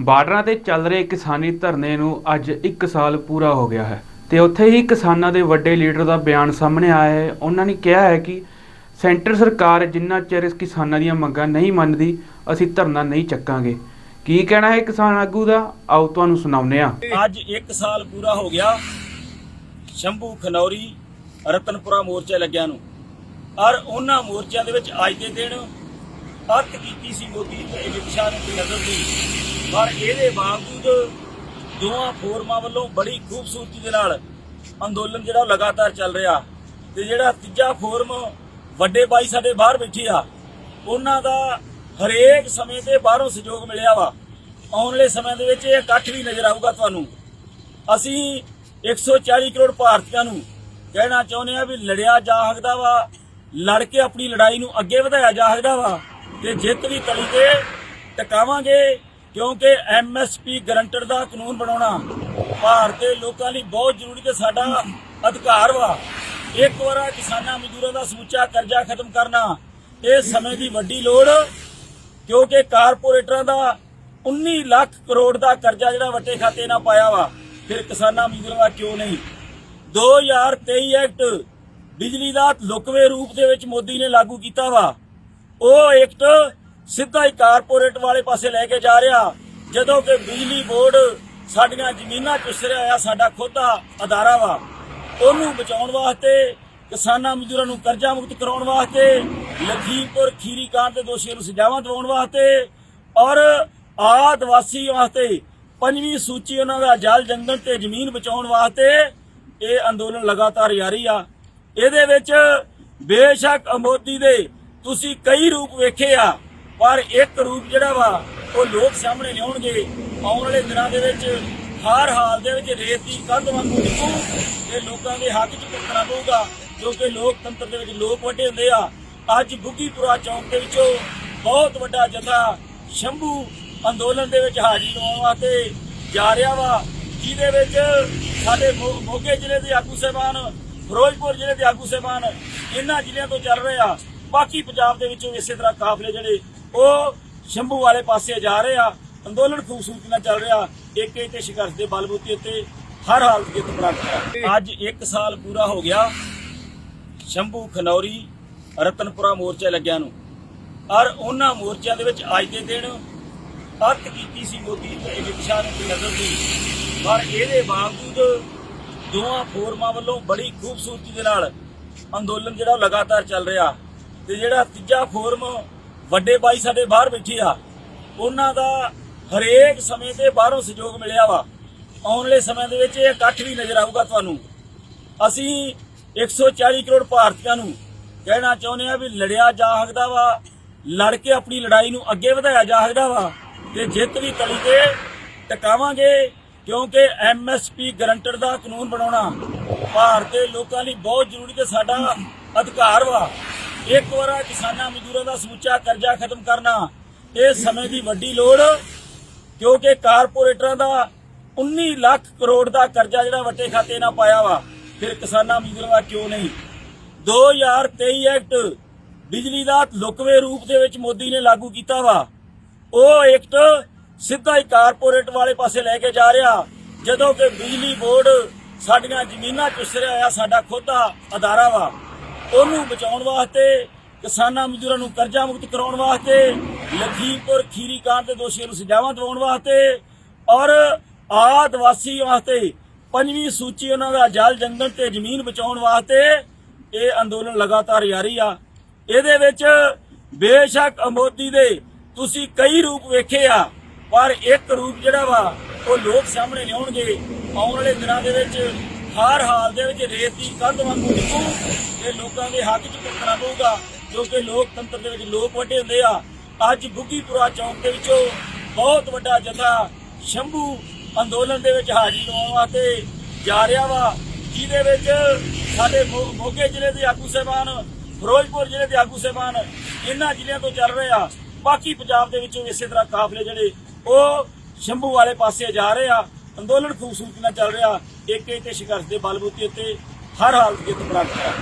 ਬਾਰਡਰਾਂ ਤੇ ਚੱਲ ਰਹੇ ਕਿਸਾਨੀ ਧਰਨੇ ਨੂੰ ਅੱਜ 1 ਸਾਲ ਪੂਰਾ ਹੋ ਗਿਆ ਹੈ ਤੇ ਉੱਥੇ ਹੀ ਕਿਸਾਨਾਂ ਦੇ ਵੱਡੇ ਲੀਡਰ ਦਾ ਬਿਆਨ ਸਾਹਮਣੇ ਆਇਆ ਹੈ। ਉਹਨਾਂ ਨੇ ਕਿਹਾ ਹੈ ਕਿ ਸੈਂਟਰ ਸਰਕਾਰ ਜਿੰਨਾ ਚਿਰ ਇਸ ਕਿਸਾਨਾਂ ਦੀਆਂ ਮੰਗਾਂ ਨਹੀਂ ਮੰਨਦੀ, ਅਸੀਂ ਧਰਨਾ ਨਹੀਂ ਚੱਕਾਂਗੇ। ਕੀ ਕਹਿਣਾ ਹੈ ਕਿਸਾਨ ਆਗੂ ਦਾ? ਆਓ ਤੁਹਾਨੂੰ ਸੁਣਾਉਂਦੇ ਹਾਂ। ਅੱਜ 1 ਸਾਲ ਪੂਰਾ ਹੋ ਗਿਆ ਸ਼ੰਭੂ, ਖਨੌਰੀ, ਰਤਨਪੁਰਾ ਮੋਰਚਾ ਲੱਗਿਆ ਨੂੰ। ਔਰ ਉਹਨਾਂ ਮੋਰਚਿਆਂ ਦੇ ਵਿੱਚ ਅੱਜ ਦੇ ਦਿਨ ਅੱਤ ਕੀਤੀ ਸੀ ਮੋਦੀ ਅਮਿਤ ਸ਼ਾਹ ਨੂੰ ਨਜ਼ਰ ਦੀ ਪਰ ਇਹਦੇ ਬਾਵਜੂਦ ਦੋਵਾਂ ਫੋਰਮਾਂ ਵੱਲੋਂ ਬੜੀ ਖੂਬਸੂਰਤੀ ਦੇ ਨਾਲ ਅੰਦੋਲਨ ਜਿਹੜਾ ਲਗਾਤਾਰ ਚੱਲ ਰਿਹਾ ਤੇ ਜਿਹੜਾ ਤੀਜਾ ਫੋਰਮ ਵੱਡੇ ਬਾਈ ਸਾਡੇ ਬਾਹਰ ਬੈਠੇ ਆ, ਉਹਨਾਂ ਦਾ ਹਰੇਕ ਸਮੇਂ ਤੇ ਬਾਹਰੋਂ ਸਹਿਯੋਗ ਮਿਲਿਆ ਵਾ। ਆਉਣ ਵਾਲੇ ਸਮੇਂ ਦੇ ਵਿੱਚ ਇਹ ਇਕੱਠ ਵੀ ਨਜ਼ਰ ਆਊਗਾ ਤੁਹਾਨੂੰ। ਅਸੀਂ 140 ਕਰੋੜ ਭਾਰਤੀਆਂ ਨੂੰ ਕਹਿਣਾ ਚਾਹੁੰਦੇ ਆ ਵੀ ਲੜਿਆ ਜਾ ਸਕਦਾ ਵਾ, ਲੜ ਕੇ ਆਪਣੀ ਲੜਾਈ ਨੂੰ ਅੱਗੇ ਵਧਾਇਆ ਜਾ ਸਕਦਾ ਵਾ। ਤੇ ਜਿੱਤ ਵੀ ਤਲੀ ਤੇ ਟਿਕਾਵਾਂਗੇ ਕਿਉਂਕਿ ਐਮਐਸਪੀ ਗਰੰਟਰ ਦਾ ਕਾਨੂੰਨ ਬਣਾਉਣਾ ਭਾਰਤ ਦੇ ਲੋਕਾਂ ਲਈ ਬਹੁਤ ਜ਼ਰੂਰੀ ਤੇ ਸਾਡਾ ਅਧਿਕਾਰ ਵਾ। ਇੱਕ ਵਾਰ ਕਿਸਾਨਾਂ ਮਜ਼ਦੂਰਾਂ ਦਾ ਸਮੁੱਚਾ ਕਰਜ਼ਾ ਖਤਮ ਕਰਨਾ ਇਹ ਸਮੇਂ ਦੀ ਵੱਡੀ ਲੋੜ ਕਿਉਂਕਿ ਕਾਰਪੋਰੇਟਰਾਂ ਦਾ 19 ਲੱਖ ਕਰੋੜ ਦਾ ਕਰਜ਼ਾ ਜਿਹੜਾ ਵੱਟੇ ਖਾਤੇ ਨਾਲ ਪਾਇਆ ਵਾ, ਫਿਰ ਕਿਸਾਨਾਂ ਮਜ਼ਦੂਰਾਂ ਦਾ ਕਿਉਂ ਨਹੀਂ? 2023 ਐਕਟ ਬਿਜਲੀ ਦਾ ਲੁਕਵੇਂ ਰੂਪ ਦੇ ਵਿੱਚ ਮੋਦੀ ਨੇ ਲਾਗੂ ਕੀਤਾ ਵਾ। ਉਹ ਐਕਟ ਸਿੱਧਾ ਹੀ ਕਾਰਪੋਰੇਟ ਵਾਲੇ ਪਾਸੇ ਲੈ ਕੇ ਜਾ ਰਿਹਾ, ਜਦੋਂ ਕਿ ਬਿਜਲੀ ਬੋਰਡ ਸਾਡੀਆਂ ਜ਼ਮੀਨਾਂ ਚੁੱਸ ਰਿਹਾ ਆ, ਸਾਡਾ ਖੁਦਾ ਅਦਾਰਾ ਵਾ। ਉਹਨੂੰ ਬਚਾਉਣ ਵਾਸਤੇ, ਕਿਸਾਨਾਂ ਮਜ਼ਦੂਰਾਂ ਨੂੰ ਕਰਜ਼ਾ ਮੁਕਤ ਕਰਾਉਣ ਵਾਸਤੇ, ਲਖੀਮਪੁਰ ਖੀਰੀ ਕਾਂਡ ਦੇ ਦੋਸ਼ੀਆਂ ਨੂੰ ਸਜ਼ਾਵਾਂ ਦਿਵਾਉਣ ਵਾਸਤੇ ਔਰ ਆਦਿਵਾਸੀ ਵਾਸਤੇ ਪੰਜਵੀਂ ਸੂਚੀ ਉਹਨਾਂ ਦਾ ਜਲ ਜੰਗਲ ਤੇ ਜ਼ਮੀਨ ਬਚਾਉਣ ਵਾਸਤੇ ਇਹ ਅੰਦੋਲਨ ਲਗਾਤਾਰ ਜਾਰੀ ਆ। ਇਹਦੇ ਵਿੱਚ ਬੇਸ਼ੱਕ ਮੋਦੀ ਦੇ ਤੁਸੀਂ ਕਈ ਰੂਪ ਵੇਖੇ ਆ, ਪਰ ਇੱਕ ਰੂਪ ਜਿਹੜਾ ਵਾ, ਉਹ ਲੋਕ ਸਾਹਮਣੇ ਲਿਆਉਣਗੇ। ਆਉਣ ਵਾਲੇ ਦਿਨਾਂ ਦੇ ਵਿੱਚ ਹਰ ਹਾਲ ਦੇ ਵਿੱਚ ਰੇਤ ਦੀ ਕੰਧ ਵਾਂਗੂ ਨਿਕੂ ਤੇ ਲੋਕਾਂ ਦੇ ਹੱਕ 'ਚ ਭੁਗਤਣਾ ਪਊਗਾ ਕਿਉਂਕਿ ਲੋਕਤੰਤਰ ਦੇ ਵਿੱਚ ਲੋਕ ਵੱਡੇ ਹੁੰਦੇ ਆ। ਅੱਜ ਬੁੱਗੀਪੁਰਾ ਚੌਂਕ ਦੇ ਵਿੱਚੋਂ ਬਹੁਤ ਵੱਡਾ ਜਥਾ ਸ਼ੰਭੂ ਅੰਦੋਲਨ ਦੇ ਵਿੱਚ ਹਾਜ਼ਰੀ ਲਵਾਉਣ ਵਾਸਤੇ ਜਾ ਰਿਹਾ ਵਾ, ਜਿਹਦੇ ਵਿੱਚ ਸਾਡੇ ਮੋਗੇ ਜ਼ਿਲ੍ਹੇ ਦੇ ਆਗੂ ਸਹਿਬਾਨ, ਫਿਰੋਜ਼ਪੁਰ ਜ਼ਿਲ੍ਹੇ ਦੇ ਆਗੂ ਸਹਿਬਾਨ ਇਹਨਾਂ ਜ਼ਿਲ੍ਹਿਆਂ ਤੋਂ ਚੱਲ ਰਹੇ ਆ। ਬਾਕੀ ਪੰਜਾਬ ਦੇ ਵਿੱਚੋਂ ਇਸੇ ਤਰ੍ਹਾਂ ਕਾਫਲੇ ਜਿਹੜੇ, ਉਹ ਸ਼ੰਭੂ ਵਾਲੇ ਪਾਸੇ ਜਾ ਰਹੇ ਆ। ਅੰਦੋਲਨ ਖੂਬਸੂਰਤੀ ਨਾਲ ਚੱਲ ਰਿਹਾ। ਏਕੇ ਤੇ ਸੰਘਰਸ਼ ਦੇ ਬਲਬੂਤੇ ਉੱਤੇ ਹਰ ਹਾਲਤ ਜਿੱਤ ਪ੍ਰਾਪਤ ਅੱਜ 1 ਸਾਲ ਪੂਰਾ ਹੋ ਗਿਆ ਸ਼ੰਭੂ, ਖਨੌਰੀ, ਰਤਨਪੁਰਾ ਮੋਰਚਾ ਲੱਗਿਆ ਨੂੰ। ਔਰ ਉਹਨਾਂ ਮੋਰਚਿਆਂ ਦੇ ਵਿੱਚ ਅੱਜ ਦੇ ਦਿਨ ਅੱਤ ਕੀਤੀ ਸੀ ਮੋਦੀ ਨੇ ਵਿਦਸ਼ਾ ਨੂੰ ਨਜ਼ਰ ਦੀ ਪਰ ਇਹਦੇ ਬਾਵਜੂਦ ਦੋਵਾਂ ਫੋਰਮਾਂ ਵੱਲੋਂ ਬੜੀ ਖੂਬਸੂਰਤੀ ਦੇ ਨਾਲ ਅੰਦੋਲਨ ਜਿਹੜਾ ਲਗਾਤਾਰ ਚੱਲ ਰਿਹਾ। ਤੇ ਜਿਹੜਾ ਤੀਜਾ ਫੋਰਮ ਵੱਡੇ ਬਾਈ ਸਾਡੇ ਬਾਹਰ ਬੈਠੇ ਆ, ਉਹਨਾਂ ਦਾ ਹਰੇਕ ਸਮੇਂ ਤੇ ਬਾਹਰੋਂ ਸਹਿਯੋਗ ਮਿਲਿਆ ਵਾ। ਆਉਣ ਵਾਲੇ ਸਮੇਂ ਦੇ ਵਿੱਚ ਇਹ ਇਕੱਠ ਵੀ ਨਜ਼ਰ ਆਊਗਾ ਤੁਹਾਨੂੰ। ਅਸੀਂ 140 ਕਰੋੜ ਭਾਰਤੀਆਂ ਨੂੰ ਕਹਿਣਾ ਚਾਹੁੰਦੇ ਆ ਵੀ ਲੜਿਆ ਜਾ ਸਕਦਾ ਵਾ, ਲੜ ਕੇ ਆਪਣੀ ਲੜਾਈ ਨੂੰ ਅੱਗੇ ਵਧਾਇਆ ਜਾ ਸਕਦਾ ਵਾ ਤੇ ਜਿੱਤ ਵੀ ਤਲੀ ਤੇ ਟਿਕਾਵਾਂਗੇ ਕਿਉਂਕਿ ਐਮਐਸਪੀ ਗਰੰਟਰ ਦਾ ਕਾਨੂੰਨ ਬਣਾਉਣਾ ਭਾਰਤ ਦੇ ਲੋਕਾਂ ਲਈ ਬਹੁਤ ਜ਼ਰੂਰੀ ਤੇ ਸਾਡਾ ਅਧਿਕਾਰ ਵਾ। ਇੱਕ ਵਾਰ ਕਿਸਾਨਾਂ ਮਜ਼ਦੂਰਾਂ ਦਾ ਸਮੁੱਚਾ ਕਰਜ਼ਾ ਖਤਮ ਕਰਨਾ, ਇਹ ਸਮੇਂ ਦੀ ਵੱਡੀ ਲੋੜ, ਕਿਉਂਕਿ ਕਾਰਪੋਰੇਟਰਾਂ ਦਾ 19 ਲੱਖ ਕਰੋੜ ਦਾ ਕਰਜ਼ਾ ਜਿਹੜਾ ਵੱਟੇ ਖਾਤੇ ਨਾਲ ਪਾਇਆ ਵਾ, ਫਿਰ ਕਿਸਾਨਾਂ ਮਜ਼ਦੂਰਾਂ ਦਾ ਕਿਉਂ ਨਹੀਂ? 2023 ਐਕਟ ਬਿਜਲੀ ਦਾ ਲੁਕਵੇਂ ਰੂਪ ਦੇ ਵਿੱਚ ਮੋਦੀ ਨੇ ਲਾਗੂ ਕੀਤਾ ਵਾ। ਉਹ ਐਕਟ ਸਿੱਧਾ ਹੀ ਕਾਰਪੋਰੇਟ ਵਾਲੇ ਪਾਸੇ ਲੈ ਕੇ ਜਾ ਰਿਹਾ, ਜਦੋਂ ਕਿ ਬਿਜਲੀ ਬੋਰਡ ਸਾਡੀਆਂ ਜ਼ਮੀਨਾਂ ਚੁੱਸ ਰਿਹਾ ਆ, ਸਾਡਾ ਖੁਦਾ ਅਦਾਰਾ ਵਾ। ਉਹਨੂੰ ਬਚਾਉਣ ਵਾਸਤੇ, ਕਿਸਾਨਾਂ ਮਜ਼ਦੂਰਾਂ ਨੂੰ ਕਰਜ਼ਾ ਮੁਕਤ ਕਰਾਉਣ ਵਾਸਤੇ, ਲਖੀਮਪੁਰ ਖੀਰੀ ਕਾਂਡ ਦੇ ਦੋਸ਼ੀਆਂ ਨੂੰ ਸਜ਼ਾਵਾਂ ਦਿਵਾਉਣ ਵਾਸਤੇ ਔਰ ਆਦਿਵਾਸੀ ਵਾਸਤੇ ਪੰਜਵੀਂ ਸੂਚੀ ਉਹਨਾਂ ਦਾ ਜਲ ਜੰਗਲ ਤੇ ਜ਼ਮੀਨ ਬਚਾਉਣ ਵਾਸਤੇ ਇਹ ਅੰਦੋਲਨ ਲਗਾਤਾਰ ਜਾਰੀ ਆ। ਇਹਦੇ ਵਿੱਚ ਬੇਸ਼ੱਕ ਮੋਦੀ ਦੇ ਤੁਸੀਂ ਕਈ ਰੂਪ ਵੇਖੇ ਆ, ਪਰ ਇੱਕ ਰੂਪ ਜਿਹੜਾ ਵਾ, ਉਹ ਲੋਕ ਸਾਹਮਣੇ ਲਿਆਉਣਗੇ। ਆਉਣ ਵਾਲੇ ਦਿਨਾਂ ਦੇ ਵਿੱਚ ਹਰ ਹਾਲ ਦੇ ਵਿੱਚ ਰੇਤ ਦੀ ਕੰਧ ਵਾਂਗੂ ਨਿਕੂ ਤੇ ਲੋਕਾਂ ਦੇ ਹੱਕ 'ਚ ਭੁਗਤਣਾ ਪਊਗਾ ਕਿਉਂਕਿ ਲੋਕਤੰਤਰ ਦੇ ਵਿੱਚ ਲੋਕ ਵੱਡੇ ਹੁੰਦੇ ਆ। ਅੱਜ ਬੁੱਗੀਪੁਰਾ ਚੌਂਕ ਦੇ ਵਿੱਚੋਂ ਬਹੁਤ ਵੱਡਾ ਜਥਾ ਸ਼ੰਭੂ ਅੰਦੋਲਨ ਦੇ ਵਿੱਚ ਹਾਜ਼ਰੀ ਲਵਾਉਣ ਵਾਸਤੇ ਜਾ ਰਿਹਾ ਵਾ, ਜਿਹਦੇ ਵਿੱਚ ਸਾਡੇ ਮੋਗੇ ਜ਼ਿਲ੍ਹੇ ਦੇ ਆਗੂ ਸਹਿਬਾਨ, ਫਿਰੋਜ਼ਪੁਰ ਜ਼ਿਲ੍ਹੇ ਦੇ ਆਗੂ ਸਹਿਬਾਨ ਇਹਨਾਂ ਜ਼ਿਲ੍ਹਿਆਂ ਤੋਂ ਚੱਲ ਰਹੇ ਆ। ਬਾਕੀ ਪੰਜਾਬ ਦੇ ਵਿੱਚੋਂ ਇਸੇ ਤਰ੍ਹਾਂ ਕਾਫਲੇ ਜਿਹੜੇ, ਉਹ ਸ਼ੰਭੂ ਵਾਲੇ ਪਾਸੇ ਜਾ ਰਹੇ ਆ। ਅੰਦੋਲਨ ਖੂਬਸੂਰਤੀ ਨਾਲ ਚੱਲ ਰਿਹਾ। ਏਕੇ ਤੇ ਸੰਘਰਸ਼ ਦੇ ਬਲਬੂਤੇ ਉੱਤੇ ਹਰ ਹਾਲਤ ਜਿੱਤ ਪ੍ਰਾਪਤ ਕਰਾਂ